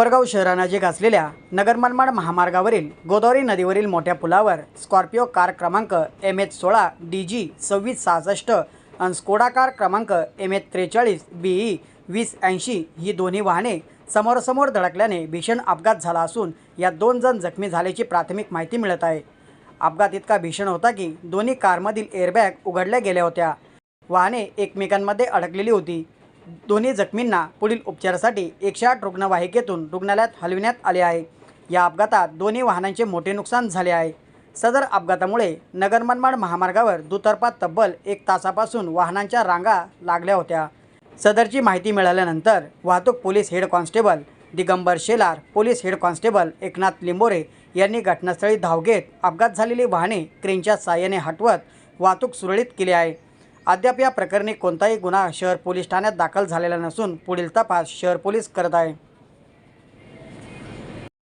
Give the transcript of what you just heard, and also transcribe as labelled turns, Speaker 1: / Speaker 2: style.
Speaker 1: कोपरगाव शहरानजीक असलेल्या नगरमनमाड महामार्गावरील गोदावरी नदीवरील मोठ्या पुलावर स्कॉर्पिओ कार क्रमांक एम एच सोळा डी जी सव्वीस सहासष्ट आणि स्कोडा कार क्रमांक एम एच त्रेचाळीस बी ई वीस ऐंशी ही दोन्ही वाहने समोरासमोर धडकल्याने भीषण अपघात झाला असून यात दोन जण जखमी झाल्याची प्राथमिक माहिती मिळत आहे. अपघात इतका भीषण होता की दोन्ही कारमधील एअरबॅग उघडल्या गेल्या होत्या. वाहने एकमेकांमध्ये अडकलेली होती. दोन्ही जखमींना पुढील उपचारासाठी एकशे आठ रुग्णवाहिकेतून रुग्णालयात हलविण्यात आले आहे. या अपघातात दोन्ही वाहनांचे मोठे नुकसान झाले आहे. सदर अपघातामुळे नगर मनमाड महामार्गावर दुतर्फा तब्बल एक तासापासून वाहनांच्या रांगा लागल्या होत्या. सदरची माहिती मिळाल्यानंतर वाहतूक police head constable Digambar Shelar police head constable Eknath Limbore यांनी घटनास्थळी धाव घेत अपघात झालेली वाहने क्रेनच्या साह्याने हटवत वाहतूक सुरळीत केली आहे. अद्याप या प्रकरणी कोणताही गुन्हा शहर पोलीस ठाण्यात दाखल झालेला नसून पुढील तपास शहर पोलीस करत आहे.